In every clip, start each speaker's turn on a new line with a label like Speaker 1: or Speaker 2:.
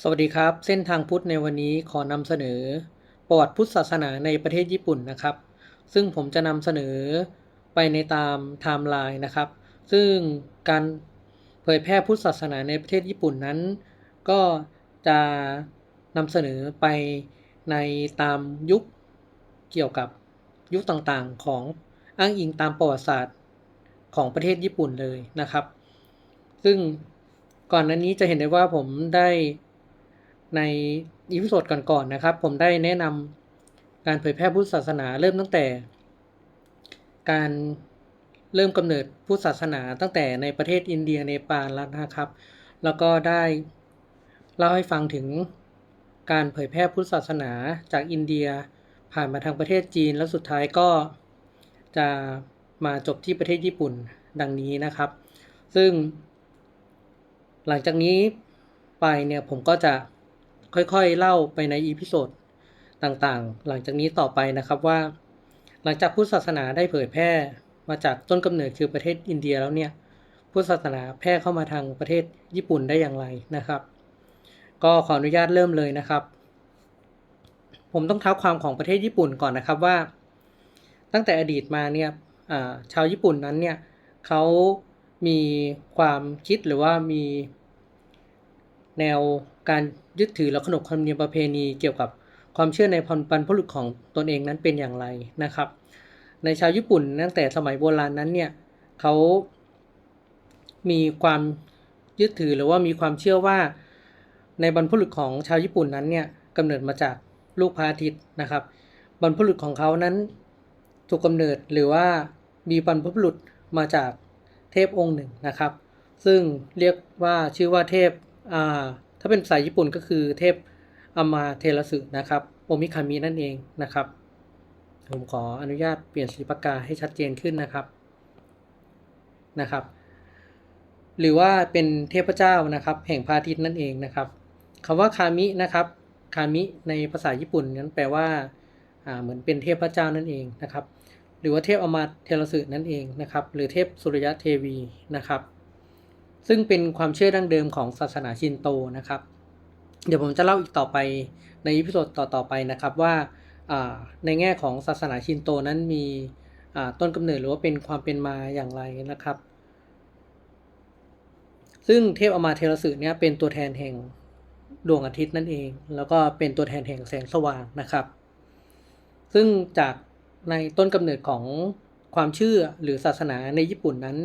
Speaker 1: สวัสดีครับ เส้นทางพุทธในวันนี้ขอนำเสนอ ประวัติพุทธศาสนาในประเทศญี่ปุ่นนะครับ ซึ่งผมจะนำเสนอไปในตามไทม์ไลน์นะครับ ซึ่งการเผยแพร่พุทธศาสนาในประเทศญี่ปุ่นนั้น ก็จะนำเสนอไปในตามยุคเกี่ยวกับยุคต่างๆ ของอ้างอิงตามประวัติศาสตร์ของประเทศญี่ปุ่นเลยนะครับ ซึ่ง ก่อนหน้านี้จะเห็นได้ว่าผมได้ในอีพิโซดก่อนๆนะครับ ผมได้แนะนำการเผยแพร่พุทธศาสนาเริ่มตั้งแต่ การเริ่มกำเนิดพุทธศาสนาตั้งแต่ในประเทศอินเดียเนปาลแล้วนะครับ แล้วก็ได้เล่าให้ฟังถึงการเผยแพร่พุทธศาสนาจากอินเดียผ่านมาทางประเทศจีนแล้วสุดท้ายก็จะมาจบที่ประเทศญี่ปุ่นดังนี้นะครับ ซึ่ง หลังจากนี้ไปเนี่ยผมก็จะค่อยๆเล่าไปในอีพิโซดต่างๆ หลังจากนี้ต่อไปนะครับว่า หลังจากพุทธศาสนาได้เผยแพร่มาจากต้นกำเนิดคือประเทศอินเดียแล้วเนี่ยพุทธศาสนาแพร่เข้ามาทางประเทศญี่ปุ่นได้อย่างไรนะครับ ก็ขออนุญาตเริ่มเลยนะครับ ผมต้องเท้าความของประเทศญี่ปุ่นก่อนนะครับว่า ตั้งแต่อดีตมาเนี่ยชาวญี่ปุ่นนั้นเนี่ยเขา มีความคิดหรือว่ามีแนวการยึดถือและขนบธรรมเนียมประเพณีเกี่ยวกับความเชื่อในพันปันพลุของตนเองนั้นเป็นอย่างไรนะครับ ในชาวญี่ปุ่นตั้งแต่สมัยโบราณนั้นเนี่ยเขามีความยึดถือหรือว่ามีความเชื่อว่าในบรรพุรุษของชาวญี่ปุ่นนั้นเนี่ยกำเนิดมาจากลูกพระอาทิตย์นะครับ บรรพุรุษของเขานั้นถูกกำเนิดหรือว่ามีบรรพบุรุษมาจาก เทพองค์หนึ่งนะครับ ซึ่งเรียกว่าชื่อว่าเทพถ้าเป็นภาษาญี่ปุ่นก็คือเทพอามาเทรสึนะครับโอมิคามินั่นเองนะครับผมขออนุญาตเปลี่ยนสีปกาให้ชัดเจนขึ้นนะครับนะครับ หรือว่าเป็นเทพเจ้านะครับ แห่งพระอาทิตย์นั่นเองนะครับคำว่าคามินะครับคามิในภาษาญี่ปุ่นนั้นแปลว่าเหมือนเป็นเทพเจ้านั่นเองนะครับ รือว่าเทพอมาเทรสึนั่นเองนะครับหรือเทพสุริยะเทวีนะครับ ซึ่งเป็นความเชื่อดั้งเดิมของศาสนาชินโตนะครับ เดี๋ยวผมจะเล่าอีกต่อไปในอีพิโซดต่อๆไปนะครับว่าในแง่ของศาสนาชินโตนั้นมีต้นกำเนิดหรือว่าเป็นความเป็นมาอย่างไรนะครับ ซึ่งเทพอมาเทรสึเนี่ยเป็นตัวแทนแห่งดวงอาทิตย์นั่นเอง แล้วก็เป็นตัวแทนแห่งแสงสว่างนะครับ ซึ่งจาก ในต้นกำเนิดของความเชื่อหรือศาสนาในญี่ปุ่นนั้น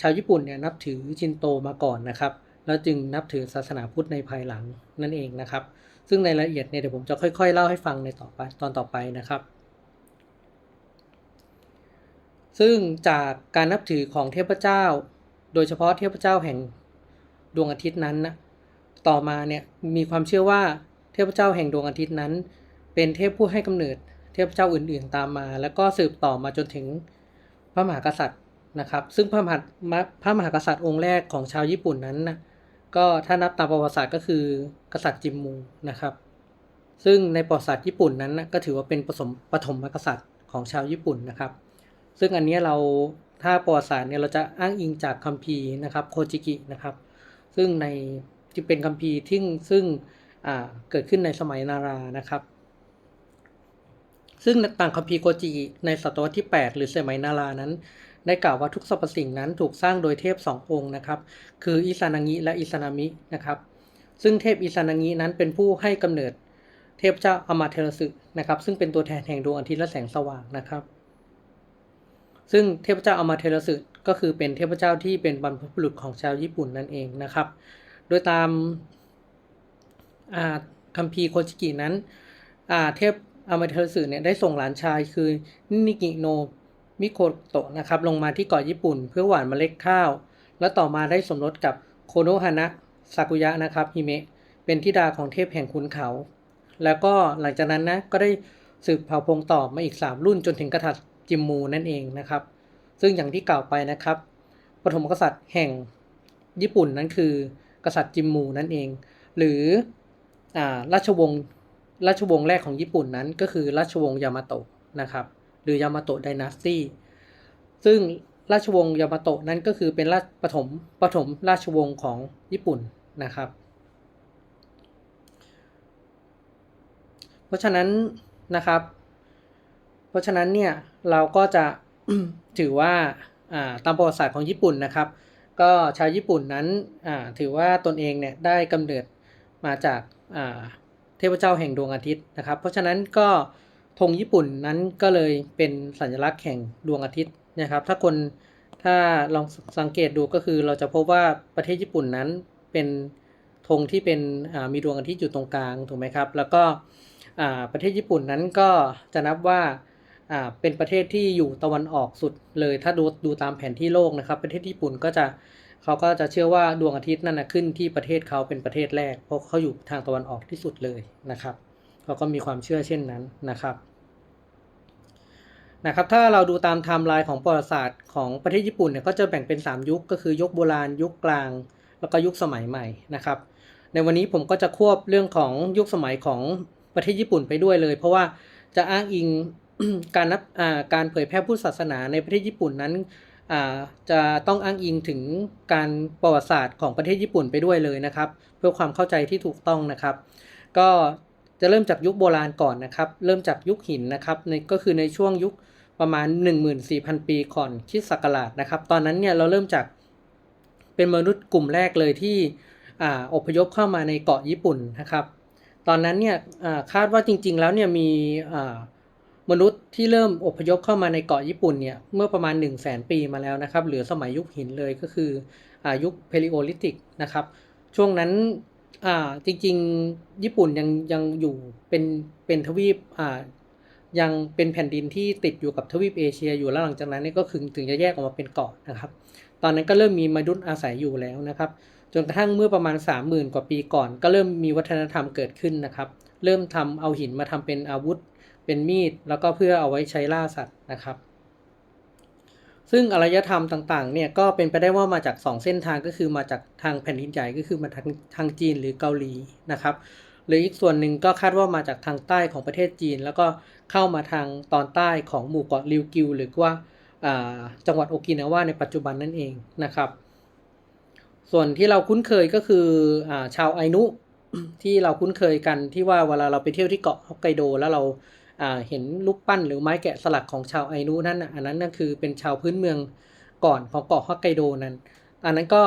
Speaker 1: ชาวญี่ปุ่นเนี่ยนับถือชินโตมาก่อนนะครับ แล้วจึงนับถือศาสนาพุทธในภายหลังนั่นเองนะครับ ซึ่งในรายละเอียดเนี่ยเดี๋ยวผมจะค่อยๆ เล่าให้ฟังในต่อไปตอนต่อไปนะครับ ซึ่งจากการนับถือของเทพเจ้า โดยเฉพาะเทพเจ้าแห่งดวงอาทิตย์นั้นนะต่อมาเนี่ยมีความเชื่อว่าเทพเจ้าแห่งดวงอาทิตย์นั้น เป็นเทพผู้ให้กำเนิด เทพเจ้าอื่นๆตามมา แล้วก็สืบต่อมาจนถึงพระมหากษัตริย์นะครับ ซึ่งพระมหาพระมหากษัตริย์องค์แรกของชาวญี่ปุ่นนั้นนะก็ถ้านับตามประวัติศาสตร์ก็คือกษัตริย์จิมมูนะครับ ซึ่งในประวัติศาสตร์ญี่ปุ่นนั้นนะก็ถือว่าเป็นผสมปฐมกษัตริย์ของชาวญี่ปุ่นนะครับ ซึ่งอันนี้เราถ้าประวัติศาสตร์เนี่ยเราจะอ้างอิงจากคัมภีร์นะครับโคจิกินะครับ ซึ่งในที่เป็นคัมภีร์ที่ซึ่งเกิดขึ้นในสมัยนารานะครับ ซึ่งต่างคัมภีร์โคจิในศตวรรษที่ 8 หรือสมัยนารานั้น ได้กล่าวว่าทุกสรรพสิ่งนั้นถูกสร้างโดยเทพสององค์นะครับ คืออิสานางิและอิสานามินะครับ ซึ่งเทพอิสานางินั้นเป็นผู้ให้กำเนิดเทพเจ้าอมาเทรสึนะครับ ซึ่งเป็นตัวแทนแห่งดวงอาทิตย์และแสงสว่างนะครับ ซึ่งเทพเจ้าอมาเทรสึก็คือเป็นเทพเจ้าที่เป็นบรรพบุรุษของชาวญี่ปุ่นนั่นเองนะครับ โดยตามคัมภีร์โคจิกินั้นเทพ อามาเทรสึเนี่ยได้ส่งหลานชายคือนิกิโนมิโคโตะนะครับลงมาที่เกาะญี่ปุ่น เพื่อหว่านเมล็ดข้าว และต่อมาได้สมรสกับโคโนฮานะซากุยะนะครับฮิเมะเป็นธิดาของเทพแห่งขุนเขา แล้วก็หลังจากนั้นนะก็ได้สืบเผ่าพงต่อมาอีก 3 รุ่นจนถึงกษัตริย์จิมมูนั่นเองนะครับ ซึ่งอย่างที่กล่าวไปนะครับ ปฐมกษัตริย์แห่งญี่ปุ่นนั้นคือ กษัตริย์จิมมูนั่นเอง หรืออราชวงศ์ ราชวงศ์แรกของญี่ปุ่นนั้นก็คือราชวงศ์ยามาโตะนะครับ หรือยามาโตะไดนาสตี้ซึ่งราชวงศ์ยามาโตะนั้นก็คือเป็นราชปฐมปฐมราชวงศ์ของญี่ปุ่นนะครับ เพราะฉะนั้นนะครับ เพราะฉะนั้นเนี่ยเราก็จะถือว่าตามประวัติศาสตร์ของญี่ปุ่นนะครับ ก็ชาวญี่ปุ่นนั้นถือว่าตนเองเนี่ยได้กำเนิดมาจาก เทพเจ้าแห่งดวงอาทิตย์นะครับ เพราะฉะนั้นก็ธงญี่ปุ่นนั้นก็เลยเป็นสัญลักษณ์แห่งดวงอาทิตย์นะครับ ถ้าคนถ้าลองสังเกตดูก็คือเราจะพบว่าประเทศญี่ปุ่นนั้นเป็นธงที่เป็นมีดวงอาทิตย์อยู่ตรงกลางถูกไหมครับ แล้วก็ประเทศญี่ปุ่นนั้นก็จะนับว่าอ่าเป็นประเทศที่อยู่ตะวันออกสุดเลยถ้าดูดูตามแผนที่โลกนะครับ ประเทศญี่ปุ่นก็จะ เขาก็จะเชื่อว่าดวงอาทิตย์นั่นนะขึ้นที่ประเทศเขาเป็นประเทศแรก เพราะเขาอยู่ทางตะวันออกที่สุดเลยนะครับเขาก็มีความเชื่อเช่นนั้นนะครับนะครับถ้าเราดูตามไทม์ไลน์ของประวัติศาสตร์ของประเทศญี่ปุ่นเนี่ยก็จะแบ่งเป็น 3 ยุคก็คือยุคโบราณยุคกลาง แล้วก็ยุคสมัยใหม่นะครับในวันนี้ผมก็จะควบเรื่องของยุคสมัยของประเทศญี่ปุ่นไปด้วยเลย เพราะว่าจะอ้างอิงการนับอ่าการเผยแพร่พุทธศาสนาในประเทศญี่ปุ่นนั้น จะต้องอ้างอิงถึงการประวัติศาสตร์ของประเทศญี่ปุ่นไปด้วยเลยนะครับ เพื่อความเข้าใจที่ถูกต้องนะครับ ก็จะเริ่มจากยุคโบราณก่อนนะครับ เริ่มจากยุคหินนะครับในก็คือในช่วงยุคประมาณ 14,000 ปีก่อนคริสต์ศักราชนะครับ ตอนนั้นเนี่ยเราเริ่มจากเป็นมนุษย์กลุ่มแรกเลยที่อ่าอพยพเข้ามาในเกาะญี่ปุ่นนะครับ ตอนนั้นเนี่ยคาดว่าจริงๆแล้วเนี่ยมีอ มนุษย์ที่เริ่มอพยพเข้ามาในเกาะญี่ปุ่นเนี่ย เมื่อประมาณ 1 0 0 0 0แปีมาแล้วนะครับเหลือสมัยยุคหินเลยก็คืออายุคเพลิโอลิติกนะครับ ช่วงนั้นอ่าจริงๆญี่ปุ่นยังยังอยู่เป็นเป็นทวีปอ่ายังเป็นแผ่นดินที่ติดอยู่กับทวีปเอเชียอยู่แล้วหลังจากนั้นนี่ก็คือถึงจะแยกออกมาเป็นเกาะนะครับ ตอนนั้นก็เริ่มมีมนุษย์อาศัยอยู่แล้วนะครับ จนกระทั่งเมื่อประมาณ 30,000 กว่าปีก่อน ก็เริ่มมีวัฒนธรรมเกิดขึ้นนะครับ เริ่มทำเอาหินมาทำเป็นอาวุธ เป็นมีด แล้วก็เพื่อเอาไว้ใช้ล่าสัตว์นะครับ ซึ่งอารยธรรมต่างๆ เนี่ยก็เป็นไปได้ว่ามาจาก 2 เส้นทางก็คือมาจากทางแผ่นดินใหญ่ก็คือมาทางทางจีนหรือเกาหลีนะครับ หรืออีกส่วนหนึ่งก็คาดว่ามาจากทางใต้ของประเทศจีน แล้วก็เข้ามาทางตอนใต้ของหมู่เกาะริวกิวหรือว่าจังหวัดโอกินาวาในปัจจุบันนั่นเองนะครับ ส่วนที่เราคุ้นเคยก็คืออชาวไอนุที่เราคุ้นเคยกันที่ว่าเวลาเราไปเที่ยวที่เกาะฮอกไกโดแล้วเรา เห็นรูปปั้นหรือไม้แกะสลักของชาวไอนุนั่นอันนั้นนั่นคือเป็นชาวพื้นเมืองก่อนของเกาะฮอกไกโดนั้น อันนั้นก็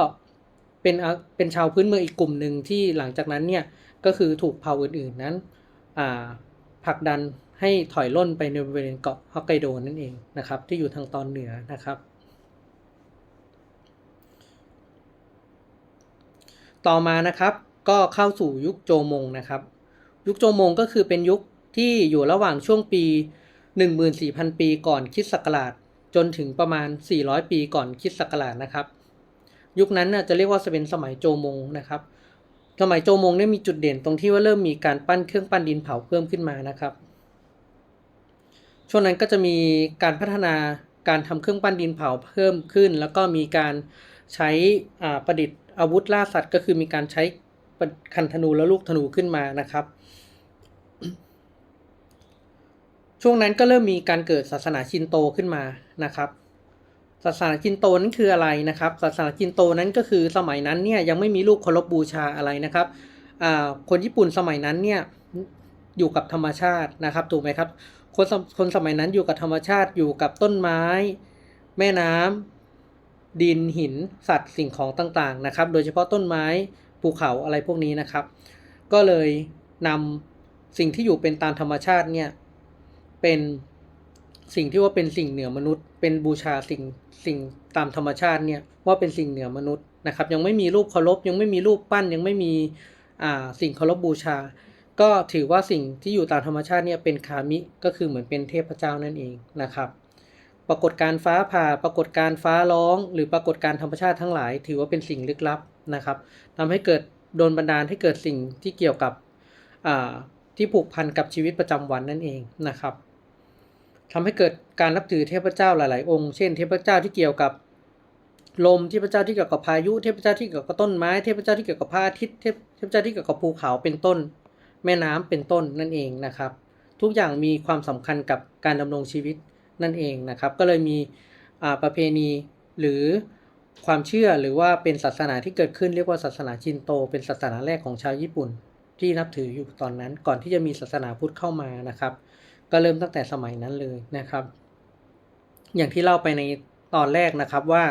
Speaker 1: เป็นเป็นชาวพื้นเมืองอีกกลุ่มหนึ่งที่หลังจากนั้นเนี่ยก็คือถูกเผ่าอื่นๆนั้นผลักดันให้ถอยล่นไปในบริเวณเกาะฮอกไกโดนั่นเองนะครับ ที่อยู่ทางตอนเหนือนะครับ ต่อมานะครับก็เข้าสู่ยุคโจมงนะครับ ยุคโจมงก็คือเป็นยุค ที่อยู่ระหว่างช่วงปี 14,000 ปีก่อนคริสต์ศักราช จนถึงประมาณ 400 ปีก่อนคริสต์ศักราชนะครับ ยุคนั้นน่ะจะเรียกว่าเป็นสมัยโจมงนะครับ สมัยโจมงเนี่ยมีจุดเด่นตรงที่ว่าเริ่มมีการปั้นเครื่องปั้นดินเผาเพิ่มขึ้นมานะครับ ช่วงนั้นก็จะมีการพัฒนาการทำเครื่องปั้นดินเผาเพิ่มขึ้น แล้วก็มีการใช้ประดิษฐ์อาวุธล่าสัตว์ ก็คือมีการใช้คันธนูและลูกธนูขึ้นมานะครับ ช่วงนั้นก็เริ่มมีการเกิดศาสนาชินโตขึ้นมานะครับ ศาสนาชินโตนั้นคืออะไรนะครับ ศาสนาชินโตนั้นก็คือสมัยนั้นเนี่ยยังไม่มีลูกเคารพบูชาอะไรนะครับคนญี่ปุ่นสมัยนั้นเนี่ยอยู่กับธรรมชาตินะครับถูกไหมครับคนคนสมัยนั้นอยู่กับธรรมชาติอยู่กับต้นไม้ แม่น้ำดินหิน สัตว์สิ่งของต่างๆนะครับ โดยเฉพาะต้นไม้ภูเขาอะไรพวกนี้นะครับ ก็เลยนำสิ่งที่อยู่เป็นตามธรรมชาติเนี่ย เป็นสิ่งที่ว่าเป็นสิ่งเหนือมนุษย์ เป็นบูชาสิ่งสิ่งตามธรรมชาติเนี่ยว่าเป็นสิ่งเหนือมนุษย์นะครับ ยังไม่มีรูปเคารพยังไม่มีรูปปั้นยังไม่มีอ่าสิ่งเคารพบูชา ก็ถือว่าสิ่งที่อยู่ตามธรรมชาติเนี่ยเป็นคามิก็คือเหมือนเป็นเทพเจ้านั่นเองนะครับ ปรากฏการฟ้าผ่าปรากฏการฟ้าร้อง หรือปรากฏการธรรมชาติทั้งหลาย ถือว่าเป็นสิ่งลึกลับนะครับทำให้เกิดโดนบันดาลให้เกิดสิ่งที่เกี่ยวกับที่ผูกพันกับชีวิตประจำวันนั่นเองนะครับ ทำให้เกิดการนับถือเทพเจ้าหลาย ๆ องค์ เช่น เทพเจ้าที่เกี่ยวกับลม เทพเจ้าที่เกี่ยวกับพายุ เทพเจ้าที่เกี่ยวกับต้นไม้ เทพเจ้าที่เกี่ยวกับพระอาทิตย์ เทพเจ้าที่เกี่ยวกับภูเขาเป็นต้น แม่น้ำเป็นต้นนั่นเองนะครับ ทุกอย่างมีความสำคัญกับการดำรงชีวิตนั่นเองนะครับ ก็เลยมีประเพณีหรือความเชื่อหรือว่าเป็นศาสนาที่เกิดขึ้นเรียกว่าศาสนาชินโต เป็นศาสนาแรกของชาวญี่ปุ่น ที่นับถืออยู่ตอนนั้นก่อนที่จะมีศาสนาพุทธเข้ามานะครับ ก็เริ่มตั้งแต่สมัยนั้นเลยนะครับ อย่างที่เล่าไปในตอนแรกนะครับว่า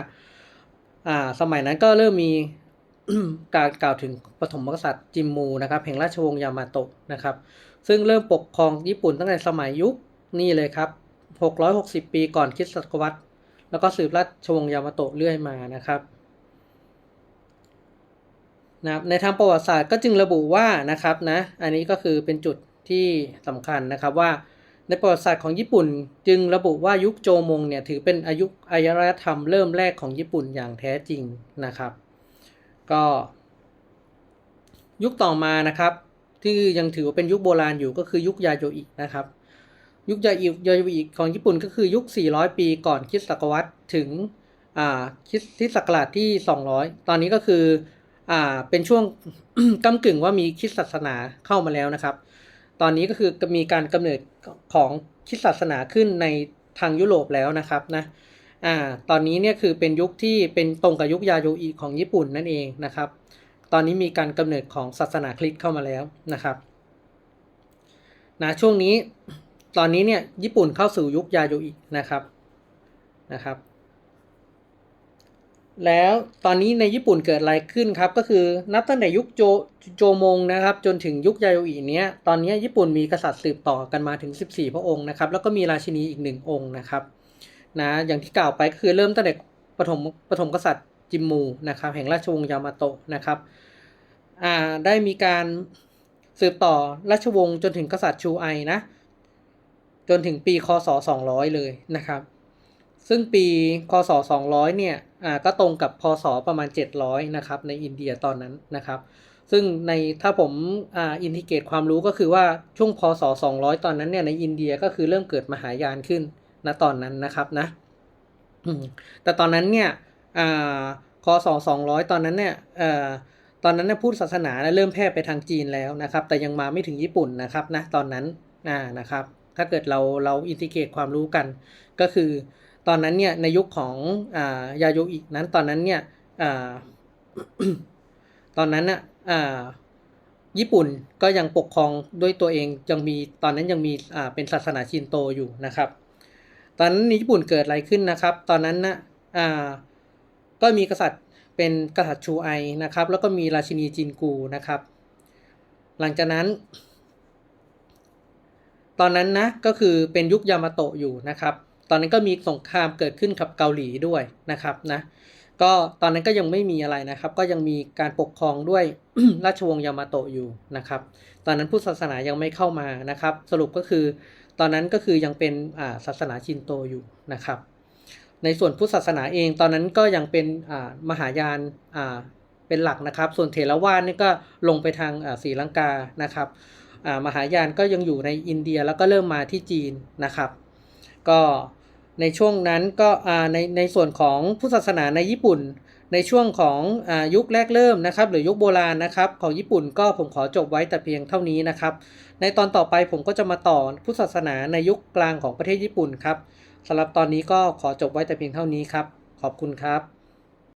Speaker 1: อ่า สมัยนั้นก็เริ่มมีการกล่าวถึงปฐมกษัตริย์จิมมูนะครับแห่งราชวงศ์ยามาโตะนะครับ ซึ่งเริ่มปกครองญี่ปุ่นตั้งแต่สมัยยุคนี่เลยครับ 660 ปีก่อนคริสตศตวรรษ แล้วก็สืบราชวงศ์ยามาโตะเรื่อยมานะครับนะครับในทางประวัติศาสตร์ก็จึงระบุว่านะครับนะ อันนี้ก็คือเป็นจุดที่สำคัญนะครับว่า ในประวัติศาสตร์ของญี่ปุ่น จึงระบุว่ายุคโจมงเนี่ยถือเป็นอายุอารยธรรมเริ่มแรกของญี่ปุ่นอย่างแท้จริงนะครับ ก็ยุคต่อมานะครับที่ยังถือว่าเป็นยุคโบราณอยู่ก็คือยุคยาโยอินะครับ ยุคยาอิยาโยอิของญี่ปุ่นก็คือยุค 400 ปีก่อนคริสตศักราชถึงอ่าคริสตศักราชที่ 200 ตอนนี้ก็คืออ่าเป็นช่วงก้ากึ่งว่ามีคริสตศาสนาเข้ามาแล้วนะครับ ตอนนี้ก็คือมีการกำเนิดของคริสตศาสนาขึ้นในทางยุโรปแล้วนะครับนะอ่าตอนนี้เนี่ยคือเป็นยุคที่เป็นตรงกับยุคยาโยอิของญี่ปุ่นนั่นเองนะครับ ตอนนี้มีการกำเนิดของศาสนาคริสต์เข้ามาแล้วนะครับนะช่วงนี้ตอนนี้เนี่ยญี่ปุ่นเข้าสู่ยุคยาโยอินะครับนะครับ แล้วตอนนี้ในญี่ปุ่นเกิดอะไรขึ้นครับก็คือนับตั้งแต่ยุคโจโจมงนะครับจนถึงยุคยาโยอิเนี้ยตอนนี้ญี่ปุ่นมีกษัตริย์สืบต่อกันมาถึง 14 พระองค์นะครับแล้วก็มีราชินีอีกหนึ่งองค์นะครับนะอย่างที่กล่าวไปก็คือเริ่มตั้งแต่ปฐมปฐมกษัตริย์จิมมูนะครับแห่งราชวงศ์ยามาโตะนะครับอ่าได้มีการสืบต่อราชวงศ์จนถึงกษัตริย์ชูไอนะจนถึงปีคศ 200 เลยนะครับ ซึ่งปีคศ 200 เนี่ย อ่าก็ตรงกับพศประมาณ 700นะครับในอินเดียตอนนั้นนะครับ ซึ่งในถ้าผมอ่าอินทิเกตความรู้ก็คือว่าช่วงพศ 200 ตอนนั้นเนี่ยในอินเดียก็คือเริ่มเกิดมหายานขึ้นณตอนนั้นนะครับนะแต่ตอนนั้นเนี่ยคศ200 ตอนนั้นเนี่ยตอนนั้นเนี่ยพุทธศาสนาเริ่มแพร่ไปทางจีนแล้วนะครับ แต่ยังมาไม่ถึงญี่ปุ่นนะครับนะตอนนั้นนะครับ ถ้าเกิดเราเราอินทิเกตความรู้กันก็คือ ตอนนั้นเนี่ยในยุคของยาโยอินั้นตอนนั้นเนี่ยตอนนั้นน่ะญี่ปุ่นก็ยังปกครองด้วยตัวเองยังมีตอนนั้นยังมีเป็นศาสนาชินโตอยู่นะครับ ตอนนั้นญี่ปุ่นเกิดอะไรขึ้นนะครับ ตอนนั้นนะอ่าก็มีกษัตริย์เป็นกษัตริย์ชูไอนะครับ แล้วก็มีราชินีจินกูนะครับ หลังจากนั้น ตอนนั้นนะก็คือเป็นยุคยามาโตะอยู่นะครับ ตอนนั้นก็มีสงครามเกิดขึ้นกับเกาหลีด้วยนะครับนะก็ตอนนั้นก็ยังไม่มีอะไรนะครับ ก็ยังมีการปกครองด้วยราชวงศ์ยามาโตะอยู่นะครับ ตอนนั้นพุทธศาสนายังไม่เข้ามานะครับ สรุปก็คือตอนนั้นก็คือยังเป็นศาสนาชินโตอยู่นะครับ ในส่วนพุทธศาสนาเองตอนนั้นก็ยังเป็นมหายานเป็นหลักนะครับ ส่วนเถรวาทนี่ก็ลงไปทางศรีลังกานะครับมหายานก็ยังอยู่ในอินเดียแล้วก็เริ่มมาที่จีนนะครับ ก็ ในช่วงนั้นก็ในในส่วนของพุทธศาสนาในญี่ปุ่น ในช่วงของอยุคแรกเริ่มนะครับ หรือยุคโบราณนะครับ ของญี่ปุ่นก็ผมขอจบไว้แต่เพียงเท่านี้นะครับ ในตอนต่อไปผมก็จะมาต่อพุทธศาสนาในยุคกลางของประเทศญี่ปุ่นครับสำหรับตอนนี้ก็ขอจบไว้แต่เพียงเท่านี้ครับ ขอบคุณครับ